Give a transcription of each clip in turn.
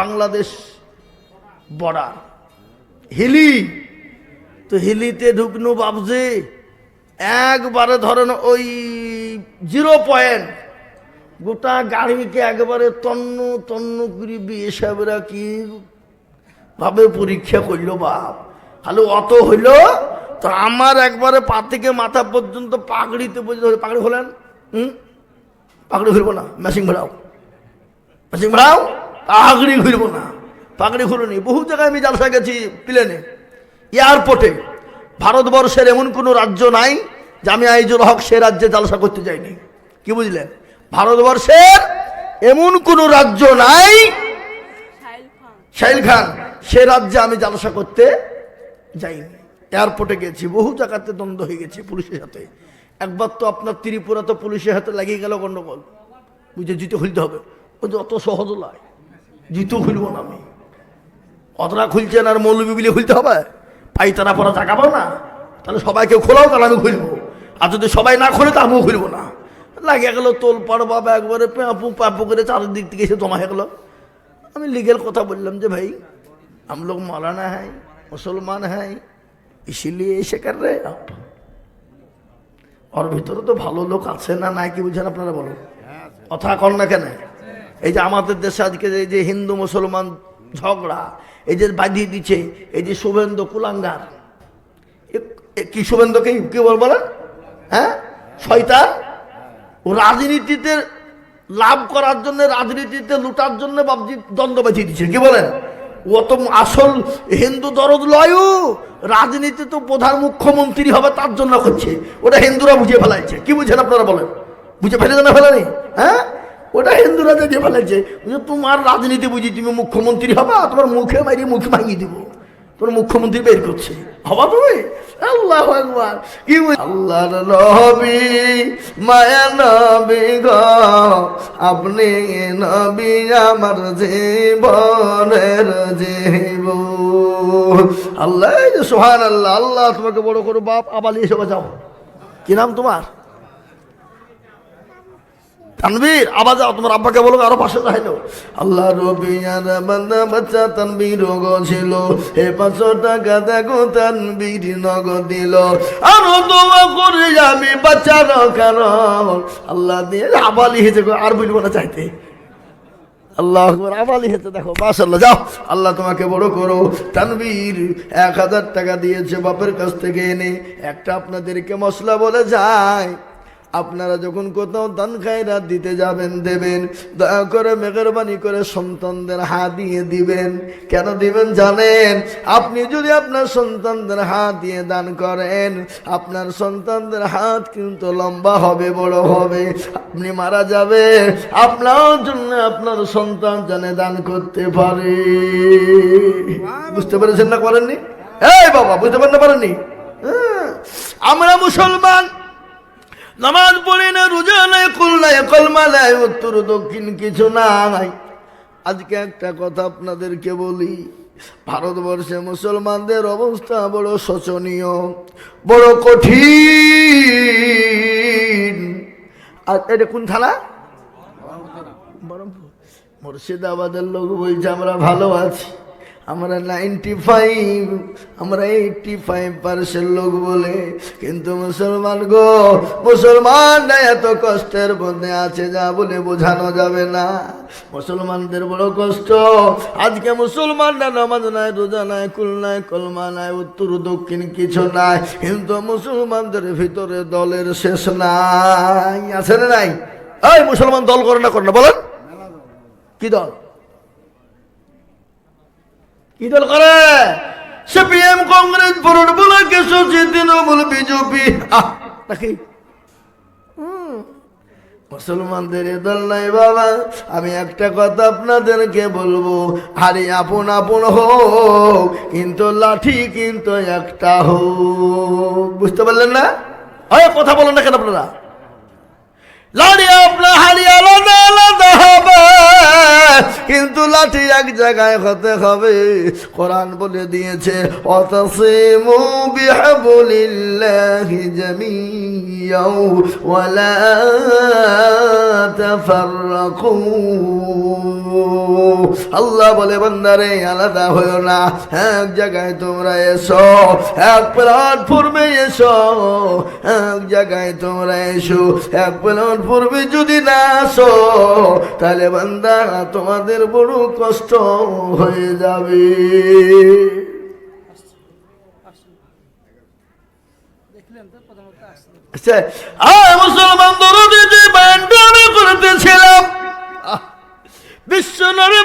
Bangladesh border. Hili. তো হিলিতে ঢুকনো বাবজে। একবারে ধরেন ওই জিরো পয়েন্ট। গোটা গাড়িকে একবারে তন্ন তন্ন করে বিয়ে সাহেবরা কি ভাবে পরীক্ষা করল বাপ। খালি অত হইল, তো আমার একবারে পা থেকে মাথা পর্যন্ত পাগড়িতে পর্যন্ত পাগড়ি হলেন হুম? পাগড়ি ঘুরবো না মেশিং ভাড়াও মেশিং ভাড়াও পাগড়ি ঘুরবো না। পাগড়ি ঘুরুনি। বহু জায়গায় আমি জালসা গেছি, প্লেনে। এয়ারপোর্টে। ভারতবর্ষের এমন কোনো রাজ্য নাই যে আমি আইজুল হক সে রাজ্যে জালসা করতে যাইনি। কি বুঝলেন? ভারতবর্ষের এমন কোনো রাজ্য নাই শাহিল খান। সে রাজ্যে আমি জালসা করতে যাইনি। এয়ারপোর্টে গেছি। বহু জায়গাতে দ্বন্দ্ব হয়ে গেছে পুলিশের সাথে। একবার তো আপনার ত্রিপুরা তো পুলিশের হাতে লাগিয়ে গেল গন্ডগোল। বুঝে জুতো খুলতে হবে। ওই যে অত সহজ নয়। জিতু খুলবো না আমি। অতটা খুলছেন আর মৌলবি বিলে খুলতে হবে? পাইতারা পরা জাগাবো না। তাহলে সবাইকে খোলাও, তাহলে আমি খুলবো। আর যদি সবাই না খোলে, তো আমিও খুলবো না। লাগিয়ে গেলো তোল পাড় বাবা, একবারে প্যাঁপু প্যাঁপু করে চারিদিক থেকে এসে জমা হয়ে গেলো। আমি লিগেল কথা বললাম যে, ভাই আমলোক লোক মৌলানা হ্যাঁ মুসলমান হ্যাঁ ইসিলিয়ে এসে কার রে ওর ভিতরে তো ভালো লোক আছে না নাই, কি বুঝেন আপনারা বলো কথা কন না কেন? এই যে আমাদের দেশে আজকে এই যে হিন্দু মুসলমান ঝগড়া, এই যে বাঁধিয়ে দিচ্ছে, এই যে শুভেন্দু কুলাঙ্গার। কি শুভেন্দুকে কি বল বলেন হ্যাঁ? শয়তান? ও রাজনীতিতে লাভ করার জন্য, রাজনীতিতে লুটার জন্য বাবজি দ্বন্দ্ব বাঁচিয়ে দিচ্ছে। কি বলেন? ও তো আসল হিন্দু দরদ লয়ু রাজনীতি তো প্রধান মুখ্যমন্ত্রী হবে তার জন্য করছে। ওটা হিন্দুরা বুঝে ফেলাইছে। কি বুঝেন আপনারা বলেন? বুঝে ফেলে না ফেলেনি? হ্যাঁ? ওটা হিন্দুরা দেখে ফেলাইছে বুঝে তোমার রাজনীতি বুঝি, তুমি মুখ্যমন্ত্রী হবা, তোমার মুখে মারি মুখে ভাঙিয়ে দিব। তোর মুখ্যমন্ত্রী বের করছে। হবা তুমি? আল্লাহ কি আল্লাহর নবী, মায়া নবী গ, আপনি নবী আমার জীবনের জীব আল্লাহ সোহান আল্লাহ আল্লাহ তোমাকে বড় করো বাপ আবালি এসে বাঁচাও কি নাম তোমার? তানবীর আবার যাও তোমার আব্বাকে বলো আরও পাশে যাইলো আল্লাহ রবি আর বান্দা বাচ্চা তানবীর ছিল। হে পাঁচশো টাকা দেখো তানবীর নগদ দিল। আরও দোয়া করে যাবি বাচ্চার কারণ। আল্লাহ দিয়ে হেঁচে গো, আর বুঝব না চাইতে। আল্লাহ আবালি হেতে দেখো মাশাল্লাহ যাও। আল্লাহ তোমাকে বড় করো। তানবীর এক হাজার টাকা দিয়েছে বাপের কাছ থেকে এনে। একটা আপনাদেরকে মশলা বলে যায়। আপনারা যখন কোথাও দান খায়রাত দিতে যাবেন, দেবেন, দয়া করে মেহরবানি করে সন্তানদের হাত দিয়ে দিবেন। কেন দিবেন জানেন? আপনি যদি আপনার সন্তানদের হাত দিয়ে দান করেন, আপনার সন্তানদের হাত কিন্তু লম্বা হবে, বড় হবে। আপনি মারা যাবে আপনার জন্য আপনার সন্তান জানে দান করতে পারে। বুঝতে পেরেছেন না করেননি এই বাবা, বুঝতে পারেন না পারেননি হ্যাঁ। আমরা মুসলমান নামাজ পড়ি না, রোজা নাই, কুল নাই, কলমা নাই, উত্তর, দক্ষিণ কিছু নাই। আজকে একটা কথা আপনাদেরকে বলি, ভারতবর্ষে মুসলমানদের অবস্থা বড় শোচনীয়, বড় কঠিন। আর এটা কোন থানা? মুর্শিদাবাদের লোক বলছে, আমরা ভালো আছি। আমরা নাইনটি ফাইভ আমরা এইটটি ফাইভ পার্সেন্ট লোক বলে, কিন্তু মুসলমান গো, মুসলমানরা এত কষ্টের মধ্যে আছে যা বলে বোঝানো যাবে না। মুসলমানদের বড় কষ্ট। আজকে মুসলমানরা নামাজ নাই, রোজা নাই, কুল নাই, কলমা নাই, উত্তর, দক্ষিণ কিছু নাই, কিন্তু মুসলমানদের ভিতরে দলের শেষ নাই। আছে না নাই? এই মুসলমান দল করে না করে না, বলেন। কি দল? কি করে সিপিএম কংগ্রেস ফরওয়ার্ড ব্লক এসোসি তৃণমূল বিজেপি। নাকি? মুসলমানদের দল নাই বাবা। আমি একটা কথা আপনাদেরকে বলব, আরে আপন আপন হোক, কিন্তু লাঠি কিন্তু একটা হোক। বুঝতে পারলেন না? হয় কথা বলেন না কেন আপনারা? লাড়ি আপনার হাড়ি আলাদা আলাদা হবে। কিন্তু লাঠি এক জায়গায় হতে হবে। কোরআন বলে দিয়েছে, অতসিমু বিহাবলিল্লাহি জামিয়াও ওয়ালা তাফাররাকু। আল্লাহ বলে, বান্দারে, আলাদা হয়েও না। এক জায়গায় তোমরা এসো, এক প্ল্যাটফর্মে এসো, এক জায়গায় তোমরা এসো, এক প্ল্যাটফর্মে যদি না আসো, তাহলে বান্দা তোমাদের বড় কষ্ট হয়ে যাবে। আচ্ছা, মুসলমান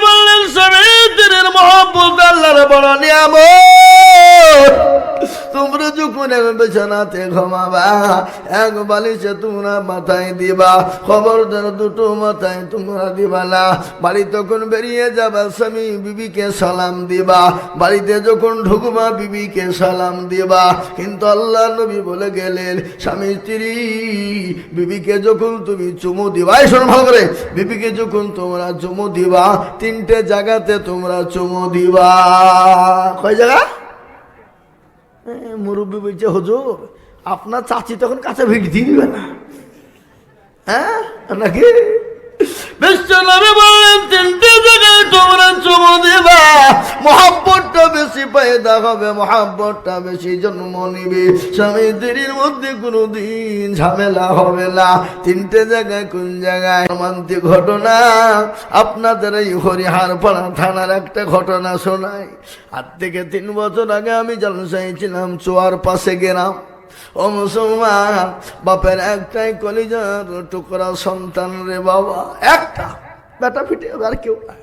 বললেন স্বামীদের মহব্বত আল্লাহর বড় নিয়ামত। তোমরা যখন বিছানাতে ঘুমাবা, এক বালিশে তোমরা মাথায় দিবা খবর খবরদার দুটো মাথায় তোমরা দিবা না। বাড়ি তখন বেরিয়ে যাবা, স্বামী বিবিকে সালাম দিবা। বাড়িতে যখন ঢুকবা, বিবিকে সালাম দিবা। কিন্তু আল্লাহ নবী বলে গেলেন, স্বামী স্ত্রী, বিবিকে যখন তুমি চুমু দিবা শোনো ভালো করে, বিবিকে যখন তোমরা চুমু দিবা, তিনটে জায়গাতে তোমরা চুমু দিবা। কয় জায়গা? মুরব্বী বলছে হজুর আপনার চাচি তখন কাছে ভিড় দিয়ে দিবে না। হ্যাঁ নাকি? বিশ্বনবী বললেন, তিনটে জায়গায় তোমরা চুমু দিবা। মহাব্বতটা বেশি, পায়দা হবে, মহাব্বতটা বেশি, জন্ম নিবে। স্বামী মধ্যে কোনো দিন ঝামেলা হবে না। তিনটে জায়গায় কোন জায়গায় রোমান্তিক ঘটনা? আপনাদের এই হরিহার পাড়া থানার একটা ঘটনা শোনাই। আর থেকে তিন বছর আগে আমি জলসাই ছিলাম, চোয়ার পাশে গেলাম। ও মুসলমান, বাপের একটাই কলিজার টুকরা সন্তান রে বাবা। একটা। বেটা ফিটে আর কেউ নাই।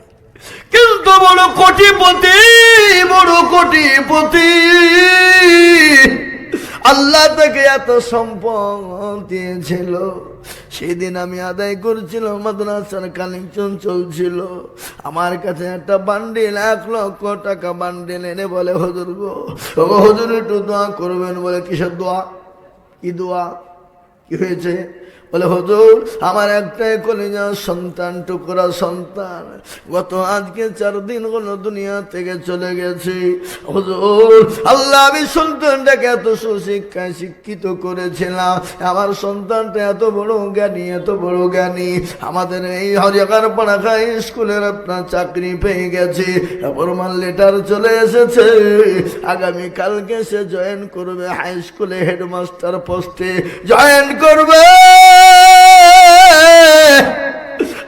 কিন্তু বড় কোটিপতি বড় কোটিপতি আল্লাহ তাকে এত সম্পদ দিয়েছিল সেদিন আমি আদায় করছিলাম, মাদ্রাসার কালেকশন চলছিল। আমার কাছে একটা বান্ডিল এক লক্ষ টাকা বান্ডিল এনে বলে, হজুর গো হজুর একটু দোয়া করবেন। বলে, কিসের দোয়া? কি দোয়া? কি হয়েছে? বলে, হজুর, আমার একটাই কলিজা সন্তান, টুকরা সন্তান। গত আজকে চার দিন হলো দুনিয়া থেকে চলে গেছে। হজুর, আল্লাহ আমি সন্তানটাকে এত সুশিক্ষায় শিক্ষিত করেছিলাম। আমার সন্তানটা এত বড় জ্ঞানী, এত বড় জ্ঞানী। আমাদের এই হরিয়াকার পাড়াখাই স্কুলের আপনার চাকরি পেয়ে গেছে। ফরমাল লেটার চলে এসেছে। আগামী কালকে সে জয়েন করবে হাই স্কুলে হেডমাস্টার পোস্টে জয়েন করবে!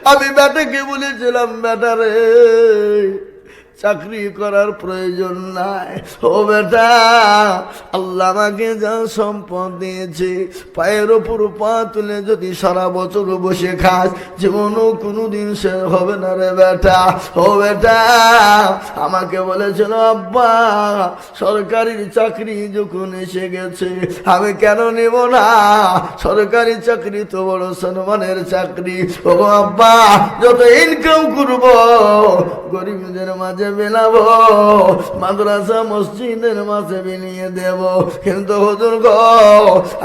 আমি ব্যাটাকে বলেছিলাম ব্যাটারে চাকরি করার প্রয়োজন নাই। ও বেটা, আল্লাহ আমাকে যা সম্পদ দিয়েছে, পায়ের ওপর পা তুলে যদি সারা বছর বসে খাস, জীবনও কোনোদিন সে হবে না রে বেটা। ও বেটা, আমাকে বলেছিল, আব্বা সরকারি চাকরি যখন এসে গেছে, আমি কেন নেব না? সরকারি চাকরি তো বড় সম্মানের চাকরি। ও আব্বা, যত ইনকাম করব, গরিবদের মাঝে বেলাবো, মাদ্রাসা মসজিদের মাঝে বিলিয়ে দেব। কিন্তু হুজুর গো,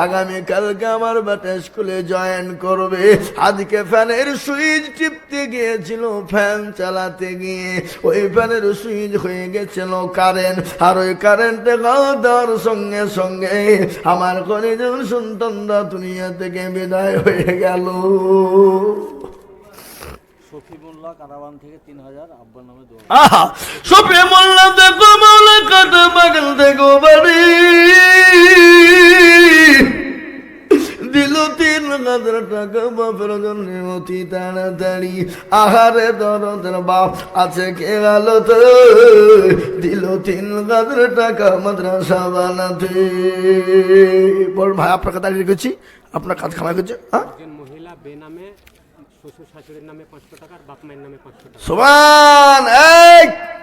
আগামী কালকে আমার বেটা স্কুলে জয়েন করবে। আজকে ফ্যানের সুইচ টিপতে গিয়েছিল, ফ্যান চালাতে গিয়ে। ওই ফ্যানের সুইচ হয়ে গেছিল কারেন্ট আর ওই কারেন্টে দেওয়ার সঙ্গে সঙ্গে আমার কলেজের সন্তানরা দুনিয়া থেকে বিদায় হয়ে গেল। সপে মোল্লা দেখো মাওলা কত বাগল দেখো বাড়ি। দিল তিন হাজার টাকা বাপের জন্য অতি তাড়াতাড়ি। আহারে দরদের বাপ আছে কে গেল তো দিল তিন হাজার টাকা মাদ্রাসা বানাতে। বল ভাই আপনার কথা রেখেছি। আপনার কাজ খামাই করছে হ্যাঁ? মহিলা বেনামে সমান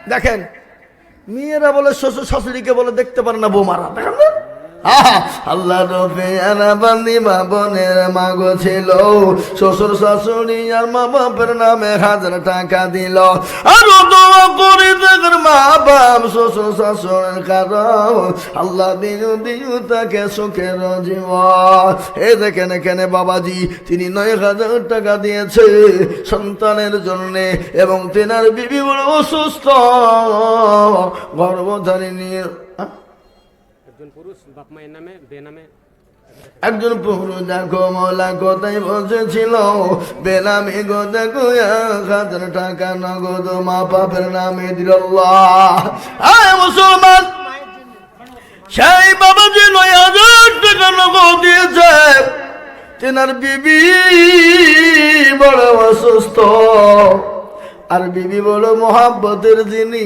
দেখেন মেয়েরা বলে শ্বশুর শাশুড়িকে বলে দেখতে পারে না বৌমারা দেখেন না? আল্লাহ রবে বান্দি মা বোনের মাগো ছিল। শ্বশুর শাশুড়ি আর মা বাপের নামে হাজার টাকা দিল। আর দোয়া করে মা বাপ, শ্বশুর শাশুড়ের কারণ। আল্লাহ দিনু তাকে সুখের জীবন। এ দেখেন এখানে বাবাজি, তিনি নয় হাজার টাকা দিয়েছে সন্তানের জন্য এবং তেনার বিবি বড় অসুস্থ। গর্ভধারী? একজন পুরুষ, বাপ মায়ের নামে, বে নামে। একজন পুরুষ, দেখো মৌলা কোথায় বসেছিল? বেনামি গো, দেখো হাজার টাকা নগদ, মা বাপের নামে দিল মুসলমান, সেই বাবা যে নয় হাজার টাকা নগদ দিয়েছে, তেনার বিবি বড় অসুস্থ। আর বিবি বড় মহাব্বতের যিনি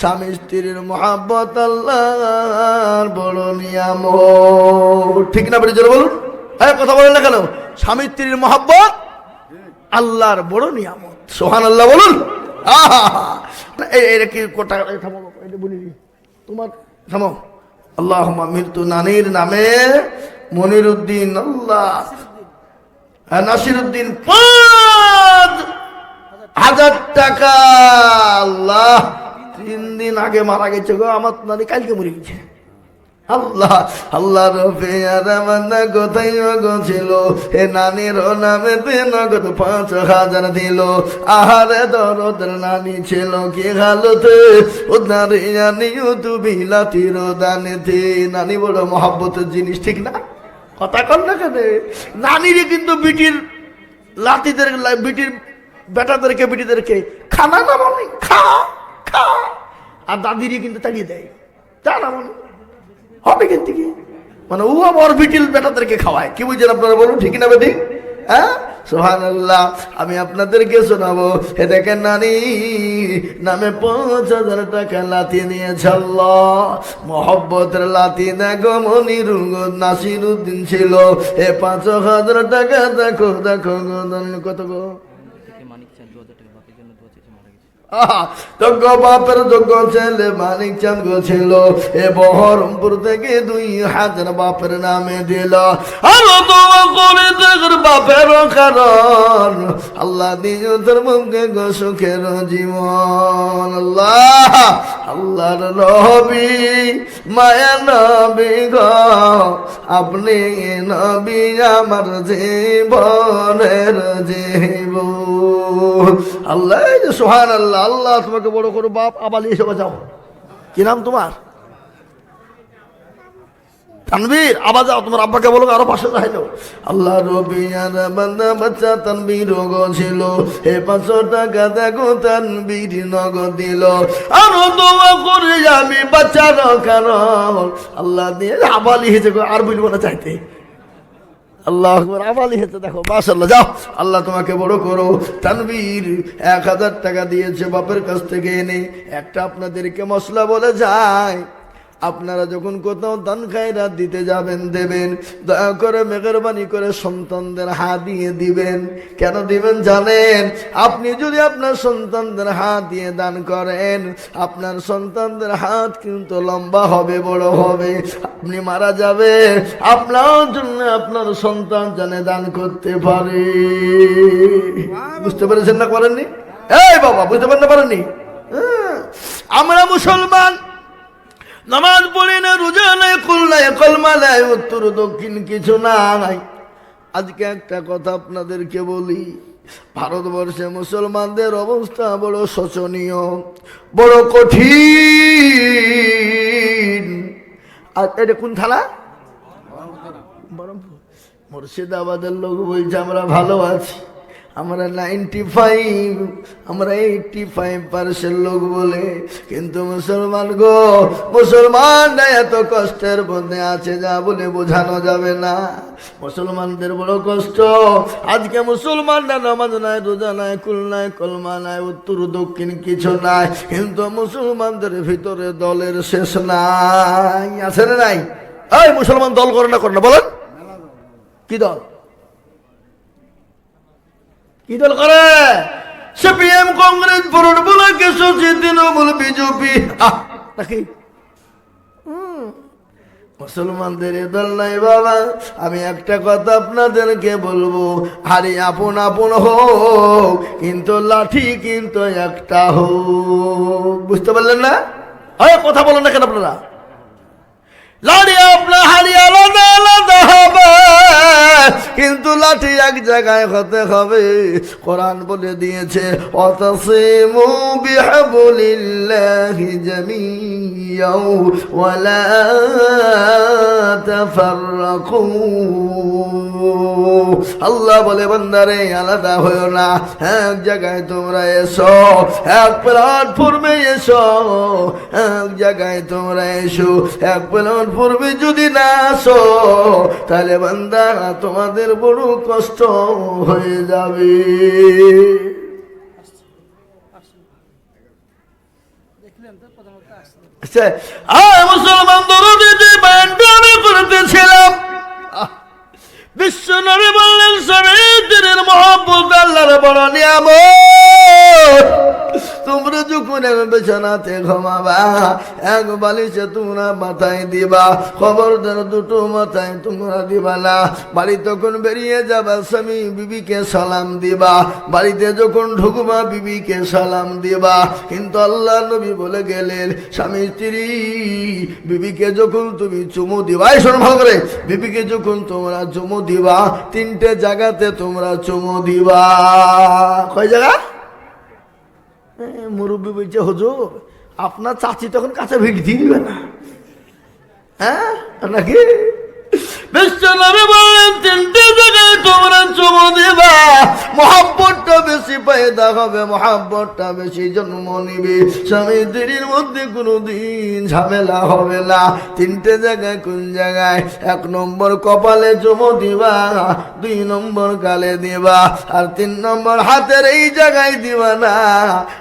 স্বামী স্ত্রীর মহাব্বত আল্লাহর বড় নিয়াম ঠিক না বেরিয়ে বলুন। হ্যাঁ কথা বলেন না কেন? স্বামী স্ত্রীর মহাব্বত আল্লাহর বড় নিয়ামত। সোহান আল্লাহ বলুন বলি। আল্লাহ নানির নামে মনির উদ্দিন আল্লাহ হ্যাঁ, নাসির উদ্দিন হাজার টাকা। আল্লাহ, তিন দিন আগে মারা গেছে গো, আমার নানি কালকে মরে গেছে। আল্লাহ আল্লাহ রফে আর আমার না কোথায় গো ছিল। হে নানির নামে নগদ পাঁচ হাজার দিল। আহারে দরদের নানি ছিল কি হালতে? ও নারী আনিও তুমি লাতির দানেতে। নানি বড় মহাব্বতের জিনিস, ঠিক না? কথা কর না কেন? নানিরে কিন্তু বিটির লাতিদের বিটির বেটাদেরকে, বিটিদেরকে খানা না বলে, খা খা। আর দাদিরই কিন্তু তাড়িয়ে দেয়। তা না বলে। হবে কিন্তু কি? মানে ও আমার বিটিল বেটাদেরকে খাওয়ায়। কি বুঝছেন আপনারা বলুন, ঠিক না বেটি? হ্যাঁ? সোহান আল্লাহ আমি আপনাদেরকে শোনাবো। হে দেখেন নানি, নামে পাঁচ হাজার টাকা লাতি নিয়ে আল্লাহ। মহব্বতের লাতি দেখো মনির নাসির উদ্দিন ছিল। এ পাঁচ হাজার টাকা দেখো দেখো গো কত গো থেকে মানিক চান দু হাজার টাকা বাপের জন্য দু হাজার মারা গেছে আহা, যোগ্য বাপের যোগ্য ছেলে মানিক চাঁদ ছিল এ বহরমপুর থেকে দুই হাজার বাপের নামে দিল। আরও দোয়া করে দেখর বাপের কারণ, আল্লাহ তোর মুখে গো সুখের জীবন। আল্লাহ, আল্লাহর নবী, মায়া নবী গো, আপনি নবী আমার জীবনের জীবন। আল্লাহ এই যে সোহান আল্লাহ আল্লাহ তোমাকে বড় করো বাপ আবালি এসে বাঁচাও কি নাম তোমার? তানবীর আবার যাও তোমার আব্বাকে বলো আরও পাশে যাইলো আল্লাহ রবি বান্দা বাচ্চা তানবীর ছিল। হে পাঁচশো টাকা দেখো তানবীর নগদ দিল। আরও দোয়া করে আমি বাচ্চার কারণ। আল্লাহ দিয়ে হেসে গো, আর বুঝব না চাইতে। আল্লাহ আকবর আবালি হেতে দেখো মাশাল্লাহ যাও। আল্লাহ তোমাকে বড় করো। তানবীর এক হাজার টাকা দিয়েছে বাপের কাছ থেকে এনে। একটা আপনাদেরকে মশলা বলে যায়। আপনারা যখন কোথাও দান খায়রাত দিতে যাবেন দেবেন দয়া করে মেহরবানি করে সন্তানদের হাত দিয়ে দিবেন। কেন দিবেন জানেন? আপনি যদি আপনার সন্তানদের হাত দিয়ে দান করেন আপনার সন্তানদের হাত কিন্তু লম্বা হবে বড় হবে। আপনি মারা যাবে আপনার জন্য আপনার সন্তান জানে দান করতে পারে। বুঝতে পেরেছেন না করেননি? এই বাবা বুঝতে পারেন না পারেননি? হ্যাঁ। আমরা মুসলমান নামাজ পড়ি না, রোজা নাই কুল নাই, কলমা নাই, উত্তর, দক্ষিণ কিছু না নাই। আজকে একটা কথা আপনাদেরকে বলি, ভারতবর্ষে মুসলমানদের অবস্থা বড় শোচনীয়, বড় কঠিন। আর এটা কোন বরমপুর মুর্শিদাবাদের লোক বলছে, আমরা ভালো আছি। আমরা নাইনটি ফাইভ আমরা এইটটি ফাইভ পার্সেন্ট লোক বলে, কিন্তু মুসলমান গো মুসলমান এত কষ্টের মধ্যে আছে যা বলে বোঝানো যাবে না। মুসলমানদের বড় কষ্ট। আজকে মুসলমানরা নামাজ নাই, রোজা নাই, কুল নাই, কলমা নাই, উত্তর, দক্ষিণ কিছু নাই, কিন্তু মুসলমানদের ভিতরে দলের শেষ নাই। আছে না নাই? এই মুসলমান দল করে না করে না, বলেন। কি দল? কি করে সিপিএম কংগ্রেস ফরওয়ার্ড ব্লক এসোসি তৃণমূল বিজেপি। নাকি? মুসলমানদের দল নাই বাবা। আমি একটা কথা আপনাদেরকে বলব। হারি আপন আপন হোক, কিন্তু লাঠি কিন্তু একটা হোক। বুঝতে পারলেন না? হয় কথা বলেন না কেন আপনারা? লাড়ি আপনার হাড়ি আলাদা আলাদা হবে। কিন্তু লাঠি এক জায়গায় হতে হবে। কোরআন বলে দিয়েছে, অতসিমু বিহাবলিল্লাহি জামিয়াও ওয়ালা তাফাররাকু। আল্লাহ বলে, বান্দারে, আলাদা হয়েও না। এক জায়গায় তোমরা এসো, এক প্ল্যাটফর্মে এসো, এক জায়গায় তোমরা এসো, এক প্ল্যাটফর্মে যদি না আসো, তাহলে বান্দা তোমাদের বড় কষ্ট হয়ে যাবে। আচ্ছা, মুসলমান দরদে যে ব্যান্ডটা আমি করতেছিলাম বিশ্ব নবী বললেন বড় তোমরা যখন ঘুমাবা, এক বালিশে তোমরা মাথায় দিবা, খবরদার দুটো মাথায় তোমরা দিবা না। বাড়ি তখন বেরিয়ে যাবা, স্বামী বিবিকে সালাম দিবা। বাড়িতে যখন ঢুকবা, বিবিকে সালাম দিবা। কিন্তু আল্লাহ নবী বলে গেলেন, স্বামী স্ত্রী, বিবিকে যখন তুমি চুমু দিবা, এই শোনো করে, বিবিকে যখন তোমরা চুমু দিবা, তিনটে জায়গাতে তোমরা চুমো দিবা। কয় জায়গা? মুরব্বী বলছে, হজুর, আপনার চাচি তখন কাছে ভিড় দিবে না। হ্যাঁ? নাকি? বিশ্ব নবী বললেন তিনটে জায়গায় তোমরা চুমো দিবা। পয়দা হবে, মহাব্বতটা বেশি জন্ম নিবে। স্বামী স্ত্রীর মধ্যে কোনো দিন ঝামেলা হবে না। তিনটে জায়গায়, কোন জায়গায়? এক নম্বর কপালে চুমু দিবা, দুই নম্বর গালে দিবা, আর তিন নম্বর হাতের এই জায়গায় দিবা না।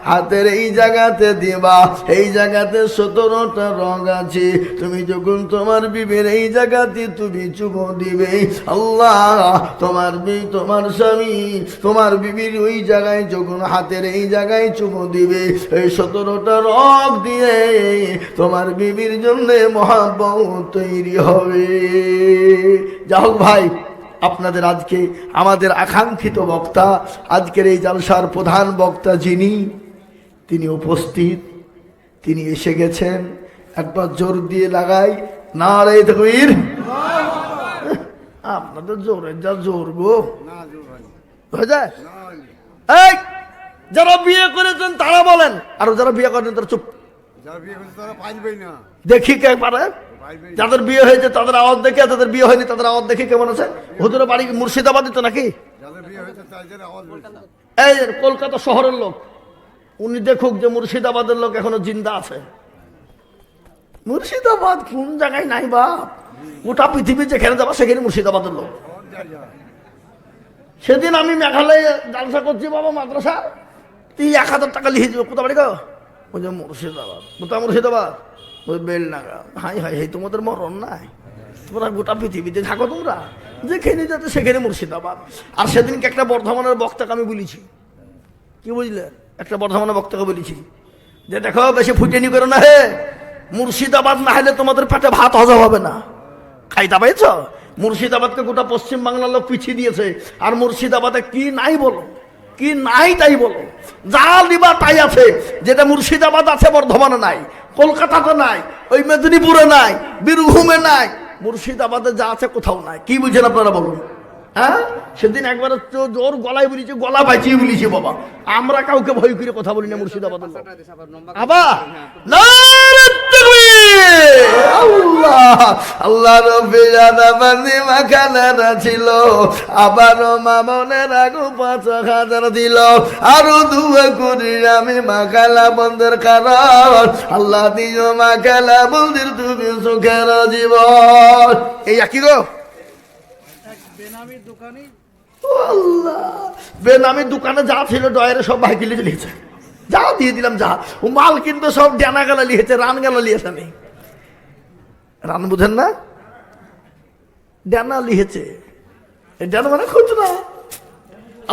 হাতের এই জায়গাতে দিবা, এই জায়গাতে সতেরোটা রং আছে। তুমি যখন তোমার বিবের এই জায়গাতে তুমি চুমো দিবে, আল্লাহ, তোমার বি তোমার স্বামী, তোমার বিবির ওই জায়গায় যখন হাতের এই জায়গায় চুমো দিবে এই সতেরোটা রং দিয়ে তোমার বিবির জন্য মহাব্বত তৈরি হবে। যা হোক ভাই আপনাদের আজকে আমাদের আকাঙ্ক্ষিত বক্তা আজকের এই জালসার প্রধান বক্তা যিনি তিনি উপস্থিত তিনি এসে গেছেন। একবার জোর দিয়ে লাগাই না রে তকবীর। আপনাদের জোরের যা জোর গো। হয়ে যায়? এই যারা বিয়ে করেছেন তারা বলেন। আর যারা বিয়ে করেন তারা চুপ। দেখি কে পারে। যাদের বিয়ে হয়েছে তাদের আওয়াজ দেখে যাদের বিয়ে হয়নি তাদের আওয়াজ দেখি কেমন আছে? হুজুরের বাড়ি মুর্শিদাবাদই তো নাকি? তাদের। এই কলকাতা শহরের লোক উনি দেখুক যে মুর্শিদাবাদের লোক এখনও জিন্দা আছে। মুর্শিদাবাদ কোন জায়গায় নাই বাপ। গোটা পৃথিবী যেখানে যাবা সেখানে মুর্শিদাবাদের লোক। সেদিন আমি মেঘালয়ে জালসা করছি বাবা মাদ্রাসা। তুই এক হাজার টাকা লিখে দিবে, কোথা বাড়ি গো? বলছে মুর্শিদাবাদ, কোথা মুর্শিদাবাদ? ওই বেলনাগা। হাই হাই হাই, তোমাদের মরণ নাই। তোমরা গোটা পৃথিবীতে থাকো তোমরা। যেখানে যাতে সেখানে মুর্শিদাবাদ। আর সেদিনকে একটা বর্ধমানের বক্তাকে আমি বলেছি। কি বুঝলে? একটা বর্ধমানের বক্তাকে বলেছি। যে দেখো, বেশি ফুটেনি করো না হে। মুর্শিদাবাদ না হলে তোমাদের পেটে ভাত হজম হবে না। খাইতা পাইছ? মুর্শিদাবাদকে গোটা পশ্চিম বাংলার লোক পিছিয়ে দিয়েছে। আর মুর্শিদাবাদে কি নাই বলো? কি নাই তাই বলো? যা দিবা তাই আছে। যেটা মুর্শিদাবাদ আছে, বর্ধমানে নাই। কলকাতাতে নাই। ওই মেদিনীপুরে নাই। বীরভূমে নাই। মুর্শিদাবাদে যা আছে কোথাও নাই। কি বুঝছেন আপনারা বলুন? হ্যাঁ? সেদিন একবার তো জোর গলায় বলেছি গলা বাঁচিয়ে বলেছি বাবা। আমরা কাউকে ভয় করে কথা বলি না মুর্শিদাবাদের লোক। আবার তাকবীর! আল্লাহ রবি মাখানারা ছিল আবারও মামনের আগু পাঁচ হাজার দিল। আরও দুয়ে করি আমি মাখালা বন্ধের কারণ। আল্লাহ দিও মাখালা বন্দির তুমি সুখের জীবন। এই একই গো আল্লাহ। বেনামি দোকানে যা ছিল ডয়ারে সব ভাই কিলে লিখেছে যা দিয়ে দিলাম, যা। ও মাল কিন্তু সব ডানা গেলা লিখেছে, রান গেলা লিখেছে আমি রান বুঝেন না? ডানা লিখেছে। ডানা মানে খুচরা।